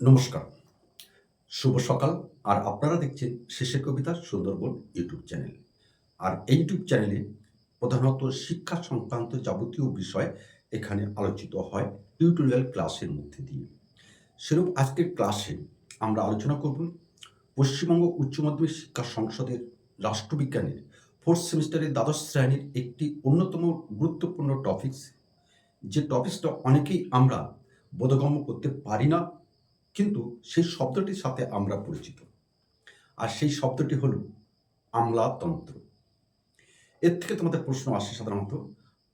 নমস্কার। শুভ সকাল। আর আপনারা দেখছেন শেষের কবিতা সুন্দরবন ইউটিউব চ্যানেল। আর এই ইউটিউব চ্যানেলে প্রধানত শিক্ষা সংক্রান্ত যাবতীয় বিষয় এখানে আলোচিত হয় টিউটোরিয়াল ক্লাসের মধ্যে দিয়ে। সেরূপ আজকের ক্লাসে আমরা আলোচনা করব পশ্চিমবঙ্গ উচ্চ মাধ্যমিক শিক্ষা সংসদের রাষ্ট্রবিজ্ঞানের ফোর্থ সেমিস্টারের দ্বাদশ শ্রেণির একটি অন্যতম গুরুত্বপূর্ণ টপিকস যে টপিকসটা অনেকেই আমরা বোধগম্য করতে পারি না কিন্তু সেই শব্দটির সাথে আমরা পরিচিত। আর সেই শব্দটি হল আমলাতন্ত্র। এর থেকে তোমাদের প্রশ্ন আসে সাধারণত,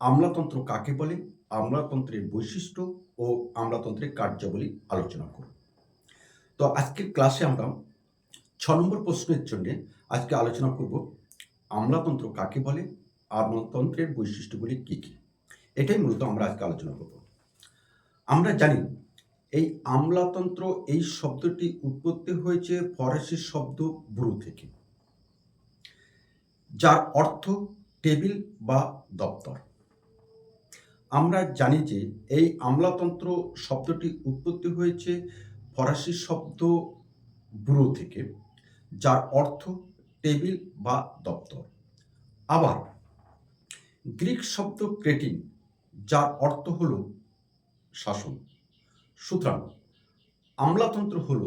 আমলাতন্ত্র কাকে বলে? আমলাতন্ত্রের বৈশিষ্ট্য ও আমলাতন্ত্রের কার্যাবলী আলোচনা করব তো আজকের ক্লাসে আমরা ছ নম্বর প্রশ্নের জন্য আজকে আলোচনা করব, আমলাতন্ত্র কাকে বলে? আমলাতন্ত্রের বৈশিষ্ট্যগুলি কী কী? এটাই মূলত আমরা আজকে আলোচনা করব। আমরা জানি এই আমলাতন্ত্র এই শব্দটি উৎপত্তি হয়েছে ফরাসি শব্দ ব্রু থেকে, যার অর্থ টেবিল বা দপ্তর। আমরা জানি যে এই আমলাতন্ত্র শব্দটি উৎপত্তি হয়েছে ফরাসি শব্দ ব্রু থেকে, যার অর্থ টেবিল বা দপ্তর। আবার গ্রিক শব্দ ক্রেটিন, যার অর্থ হল শাসন। সুতরাং আমলাতন্ত্র হল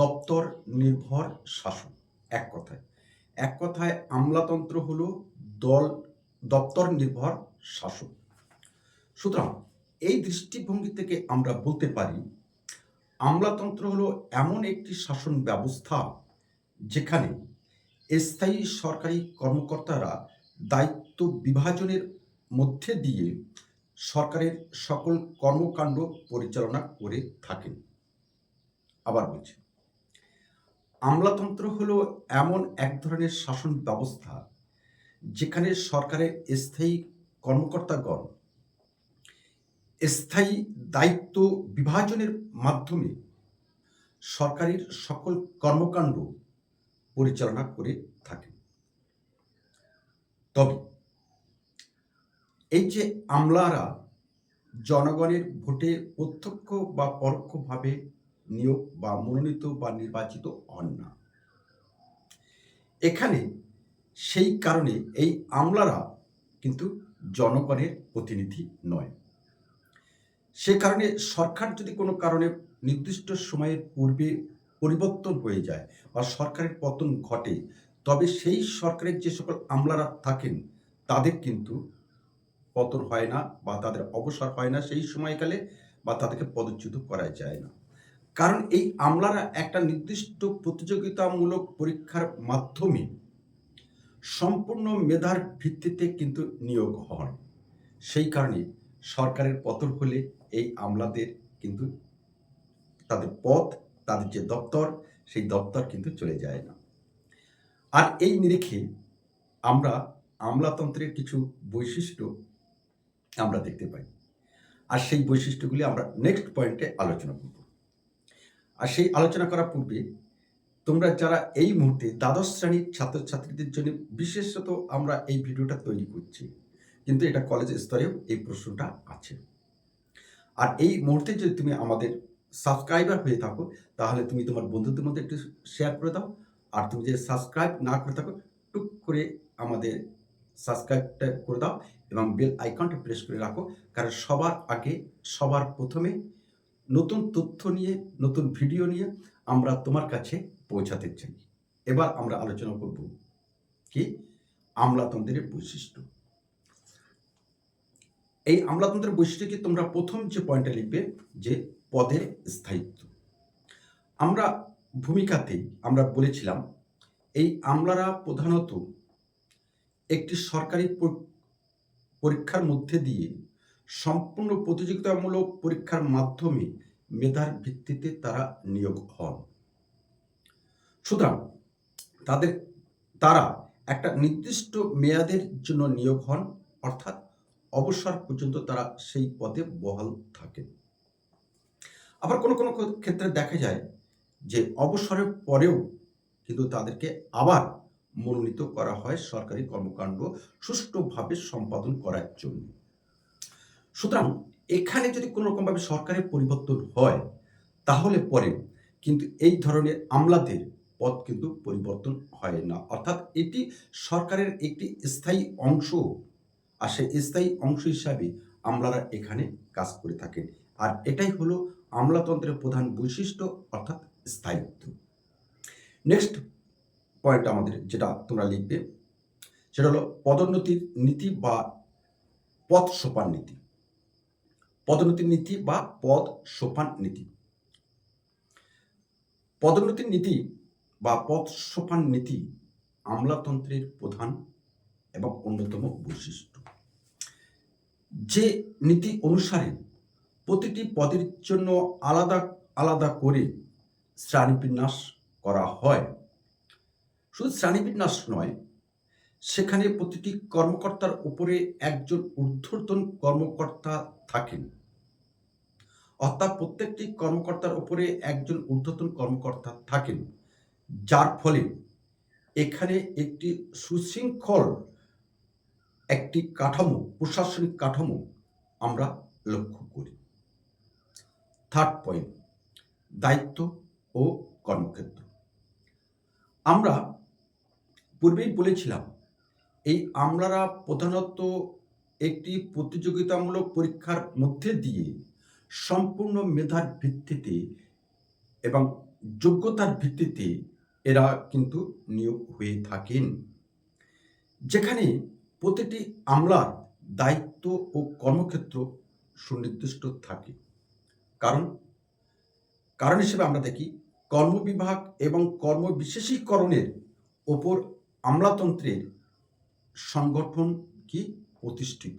দপ্তর নির্ভর শাসন, এক কথায়। এক কথায় আমলাতন্ত্র হল দল, দপ্তর নির্ভর শাসন। সুতরাং এই দৃষ্টিভঙ্গি থেকে আমরা বলতে পারি, আমলাতন্ত্র হলো এমন একটি শাসন ব্যবস্থা যেখানে স্থায়ী সরকারি কর্মকর্তারা দায়িত্ব বিভাজনের মধ্যে দিয়ে সরকারের সকল কর্মকাণ্ড পরিচালনা করে থাকেন। আবার বলছি, আমলাতন্ত্র হলো এমন এক ধরনের শাসন ব্যবস্থা যেখানে সরকারের স্থায়ী কর্মকর্তাগণ স্থায়ী দায়িত্ব বিভাজনের মাধ্যমে সরকারের সকল কর্মকাণ্ড পরিচালনা করে থাকেন। তবে এই যে আমলারা জনগণের ভোটে প্রত্যক্ষ বা পরোক্ষভাবে নিয়োগ বা মনোনীত বা নির্বাচিত হন না। এখানে সেই কারণে এই আমলারা কিন্তু জনগণের প্রতিনিধি নয়। সে কারণে সরকার যদি কোনো কারণে নির্দিষ্ট সময়ের পূর্বে পরিবর্তন হয়ে যায় বা সরকারের পতন ঘটে, তবে সেই সরকারের যে সকল আমলারা থাকেন, তাদের কিন্তু পতন হয় না বা তাদের অবসর হয় না, সেই সময়কালে বা তাদেরকে পদচ্যুত করা যায় না। কারণ এই আমলারা একটা নির্দিষ্ট প্রতিযোগিতামূলক পরীক্ষার মাধ্যমে সম্পূর্ণ মেধার ভিত্তিতে কিন্তু নিয়োগ হন। সেই কারণে সরকারের পতন হলে এই আমলাদের কিন্তু তাদের পথ তাদের যে দপ্তর, সেই দপ্তর কিন্তু চলে যায় না। আর এই নিরিখে আমরা আমলাতন্ত্রের কিছু বৈশিষ্ট্য আমরা দেখতে পাই। আর সেই বৈশিষ্ট্যগুলি আমরা নেক্সট পয়েন্টে আলোচনা করব। আর সেই আলোচনা করার পূর্বে তোমরা যারা এই মুহূর্তে দ্বাদশ শ্রেণির ছাত্রছাত্রীদের জন্য বিশেষত আমরা এই ভিডিওটা তৈরি করছি, কিন্তু এটা কলেজ স্তরেও এই প্রশ্নটা আছে। আর এই মুহূর্তে যদি তুমি আমাদের সাবস্ক্রাইবার হয়ে থাকো, তাহলে তুমি তোমার বন্ধুদের মধ্যে একটু শেয়ার করে দাও। আর তুমি যদি সাবস্ক্রাইব না করে থাকো, টুক করে আমাদের সাবস্ক্রাইবটা করে দাও এবং বেল আইকনটা প্রেস করে রাখো। কারণ সবার আগে, সবার প্রথমে নতুন তথ্য নিয়ে, নতুন ভিডিও নিয়ে আমরা তোমার কাছে পৌঁছাতে চাই। এবার আমরা আলোচনা করব কি? আমলাতন্ত্রের বৈশিষ্ট্য। এই আমলাতন্ত্রের বৈশিষ্ট্য কি? তোমরা প্রথম যে পয়েন্টটা লিখবে যে পদের স্থায়িত্ব। আমরা ভূমিকাতে আমরা বলেছিলাম, এই আমলারা প্রধানত একটি সরকারি পরীক্ষার মধ্যে দিয়ে সম্পূর্ণ প্রতিযোগিতামূলক পরীক্ষার মাধ্যমে মেধার ভিত্তিতে তারা নিয়োগ হন। সুতরাং তাদের, তারা একটা নির্দিষ্ট মেয়াদের জন্য নিয়োগ হন, অর্থাৎ অবসর পর্যন্ত তারা সেই পদে বহাল থাকেন। আবার কোনো কোনো ক্ষেত্রে দেখা যায় যে অবসরের পরেও কিন্তু তাদেরকে আবার মনোনীত করা হয় সরকারি কর্মকাণ্ড সুষ্ঠুভাবে সম্পাদন করার জন্য। সুতরাং এখানে যদি কোনো রকমভাবে সরকারের পরিবর্তন হয়, তাহলে পরে কিন্তু এই ধরনের আমলাদের পথ কিন্তু পরিবর্তন হয় না। অর্থাৎ এটি সরকারের একটি স্থায়ী অংশ আর সেই স্থায়ী অংশ হিসাবে আমলারা এখানে কাজ করে থাকেন। আর এটাই হলো আমলাতন্ত্রের প্রধান বৈশিষ্ট্য, অর্থাৎ স্থায়িত্ব। নেক্সট পয়েন্ট আমাদের যেটা তোমরা লিখবে, সেটা হলো পদোন্নতির নীতি বা পদ সোপান নীতি। পদোন্নতির নীতি বা পদ সোপান নীতি। পদোন্নতির নীতি বা পদ সোপান নীতি আমলাতন্ত্রের প্রধান এবং অন্যতম বৈশিষ্ট্য। যে নীতি অনুসারে প্রতিটি পদের জন্য আলাদা আলাদা করে শ্রেণীবিন্যাস করা হয় শুধু শ্রেণীবিন্যাস নয়, সেখানে প্রতিটি কর্মকর্তার উপরে একজন ঊর্ধ্বতন কর্মকর্তা থাকেন। অর্থাৎ প্রত্যেকটি কর্মকর্তার উপরে একজন ঊর্ধ্বতন কর্মকর্তা থাকেন। যার ফলে এখানে একটি সুশৃঙ্খল, একটি কাঠামো, প্রশাসনিক কাঠামো আমরা লক্ষ্য করি। থার্ড পয়েন্ট দায়িত্ব ও কর্মক্ষেত্র। আমরা পূর্বেই বলেছিলাম, এই আমলারা প্রধানত একটি প্রতিযোগিতামূলক পরীক্ষার মধ্যে দিয়ে সম্পূর্ণ মেধার ভিত্তিতে এবং যোগ্যতার ভিত্তিতে এরা কিন্তু নিয়োগ হয়ে থাকেন। যেখানে প্রতিটি আমলার দায়িত্ব ও কর্মক্ষেত্র সুনির্দিষ্ট থাকে। কারণ কারণ হিসেবে আমরা দেখি, কর্মবিভাগ এবং কর্মবিশেষীকরণের ওপর আমলাতন্ত্রের সংগঠন কি প্রতিষ্ঠিত?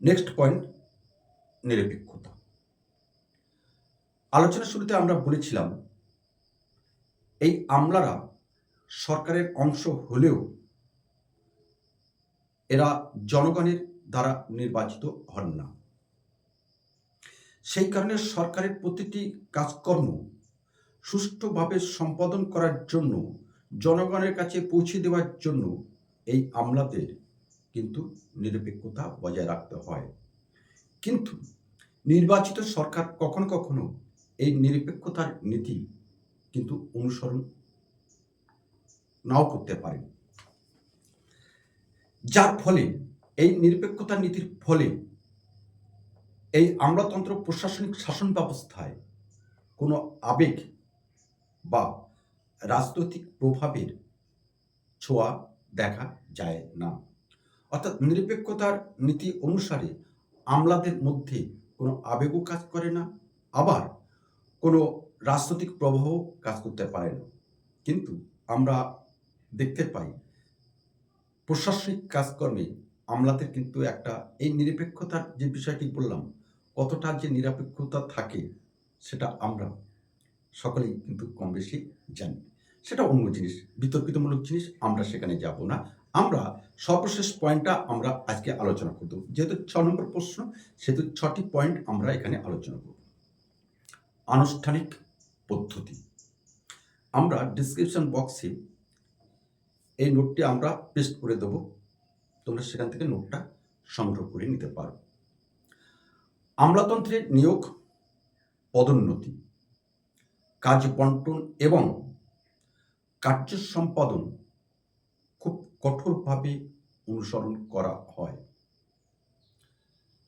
নেক্সট পয়েন্ট নিরপেক্ষতা। আলোচনার শুরুতে আমরা বলেছিলাম, এই আমলারা সরকারের অংশ হলেও এরা জনগণের দ্বারা নির্বাচিত হন না। সেই কারণে সরকারের প্রতিটি কাজকর্ম সুষ্ঠুভাবে সম্পাদন করার জন্য জনগণের কাছে পৌঁছে দেওয়ার জন্য এই আমলাদের কিন্তু নিরপেক্ষতা বজায় রাখতে হয়। কিন্তু নির্বাচিত সরকার কখনো কখনো এই নিরপেক্ষতার নীতি কিন্তু অনুসরণ নাও করতে পারে। যার ফলে, এই নিরপেক্ষতা নীতির ফলে এই আমলাতন্ত্র প্রশাসনিক শাসন ব্যবস্থায় কোনো আবেগ বা রাজনৈতিক প্রভাবের ছোঁয়া দেখা যায় না। অর্থাৎ নিরপেক্ষতার নীতি অনুসারে আমলাদের মধ্যে কোনো আবেগও কাজ করে না, আবার কোনো রাজনৈতিক প্রভাবও কাজ করতে পারে না। কিন্তু আমরা দেখতে পাই, প্রশাসনিক কাজকর্মে আমলাদের কিন্তু একটা এই নিরপেক্ষতার যে বিষয়টি বললাম, কতটা যে নিরপেক্ষতা থাকে, সেটা আমরা সকলেই কিন্তু কম বেশি জানি। সেটা অন্য জিনিস, বিতর্কিতমূলক জিনিস, আমরা সেখানে যাব না। আমরা সর্বশেষ পয়েন্টটা আমরা আজকে আলোচনা করব। যেহেতু ছ নম্বর প্রশ্ন, সেহেতু ছটি পয়েন্ট আমরা এখানে আলোচনা করব। আনুষ্ঠানিক পদ্ধতি। আমরা ডিসক্রিপশন বক্সে এই নোটটি আমরা পেস্ট করে দেব। তোমরা সেখান থেকে নোটটা সংগ্রহ করে নিতে পারো। আমলাতন্ত্রের নিয়োগ, পদোন্নতি। কাজ বন্টন এবং কার্য সম্পাদন খুব কঠোরভাবে অনুসরণ করা হয়।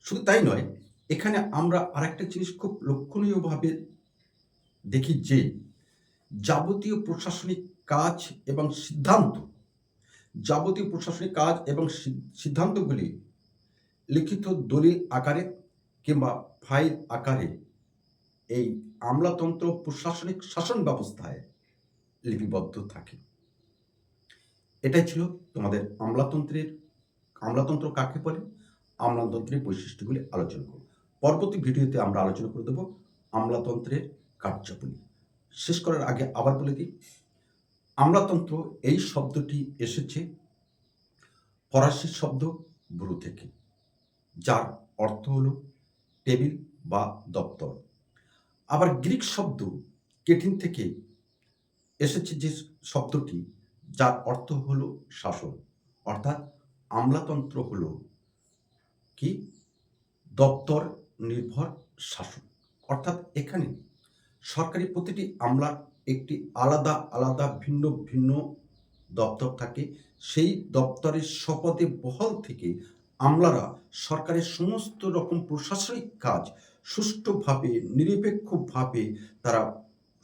শুধু তাই নয়, এখানে আমরা আরেকটা জিনিস খুব লক্ষণীয়ভাবে দেখি যে, যাবতীয় প্রশাসনিক কাজ এবং সিদ্ধান্ত, যাবতীয় প্রশাসনিক কাজ এবং সিদ্ধান্তগুলি লিখিত দলিল আকারে কিংবা ফাইল আকারে এই আমলাতন্ত্র প্রশাসনিক শাসন ব্যবস্থায় লিপিবদ্ধ থাকে। এটাই ছিল তোমাদের আমলাতন্ত্রের, আমলাতন্ত্র কাকে বলে? আমলাতন্ত্রের বৈশিষ্ট্যগুলি আলোচনা করব। পরবর্তী ভিডিওতে আমরা আলোচনা করে দেব আমলাতন্ত্রের কার্যাবলী। শেষ করার আগে আবার বলে দিই, আমলাতন্ত্র এই শব্দটি এসেছে ফরাসি শব্দ ব্রু থেকে, যার অর্থ হলো টেবিল বা দপ্তর। আবার গ্রিক শব্দ কেটিন থেকে এসেছে যে শব্দটি, যার অর্থ হলো শাসন। অর্থাৎ আমলাতন্ত্র হল কি? দপ্তর নির্ভর শাসন। অর্থাৎ এখানে সরকারি প্রতিটি আমলার একটি আলাদা আলাদা, ভিন্ন ভিন্ন দপ্তর থাকে। সেই দপ্তরের শপথে বহল থেকে আমলারা সরকারের সমস্ত রকম প্রশাসনিক কাজ সুষ্ঠুভাবে, নিরপেক্ষভাবে তারা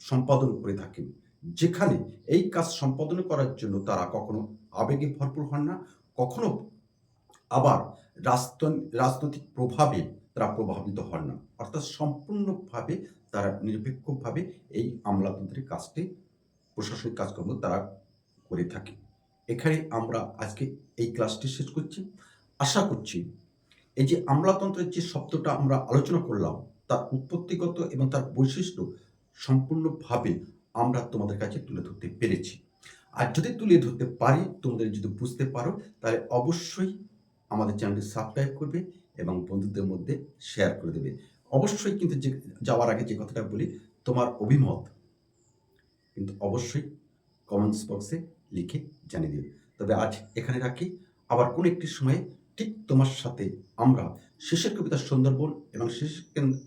সম্পাদন করে থাকেন। যেখানে এই কাজ সম্পাদন করার জন্য তারা কখনো আবেগে ভরপুর হন না, কখনো আবার রাজনৈতিক প্রভাবে তারা প্রভাবিত হন না। অর্থাৎ সম্পূর্ণভাবে তারা নিরপেক্ষভাবে এই আমলাতন্ত্রের কাজটি, প্রশাসনিক কাজকর্ম তারা করে থাকে। এখানে আমরা আজকে এই ক্লাসটি শেষ করছি। আশা করছি এই যে আমলাতন্ত্রের যে শব্দটা আমরা আলোচনা করলাম, তার উৎপত্তিগত এবং তার বৈশিষ্ট্য সম্পূর্ণভাবে আমরা তোমাদের কাছে তুলে ধরতে পেরেছি। আর যদি তুলে ধরতে পারি, তোমাদের যদি বুঝতে পারো, তাহলে অবশ্যই আমাদের চ্যানেলটি সাবস্ক্রাইব করবে এবং বন্ধুদের মধ্যে শেয়ার করে দেবে। অবশ্যই কিন্তু যে, যাওয়ার আগে যে কথাটা বলি, তোমার অভিমত কিন্তু অবশ্যই কমেন্টস বক্সে লিখে জানিয়ে দিও। তবে আজ এখানে রাখি। আবার কোন একটি সময়ে ঠিক তোমার সাথে আমরা শেষের কবিতা সুন্দরবন এবং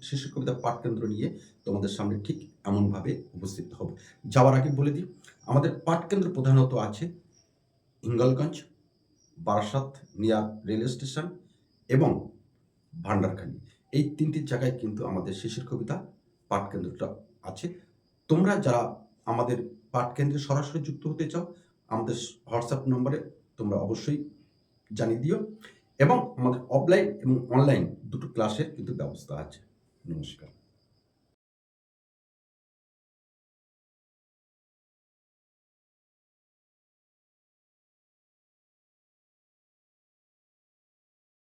শেষের কবিতা পাঠ কেন্দ্র নিয়ে তোমাদের সামনে ঠিক এমনভাবে উপস্থিত হব। যাওয়ার আগে বলে দিই, আমাদের পাঠ কেন্দ্র প্রধানত আছে Hingalganj Barasat near rail station এবং ভান্ডারখানি এই তিনটি জায়গায় কিন্তু আমাদের শিশির কবিতা পাঠ কেন্দ্রটা আছে। তোমরা যারা আমাদের পাঠ কেন্দ্রে সরাসরি যুক্ত হতে চাও, আমাদের হোয়াটসঅ্যাপ নম্বরে তোমরা অবশ্যই জানিয়ে দিও। এবং আমাদের অফলাইন এবং অনলাইন দুটো ক্লাসের কিন্তু ব্যবস্থা আছে। নমস্কার।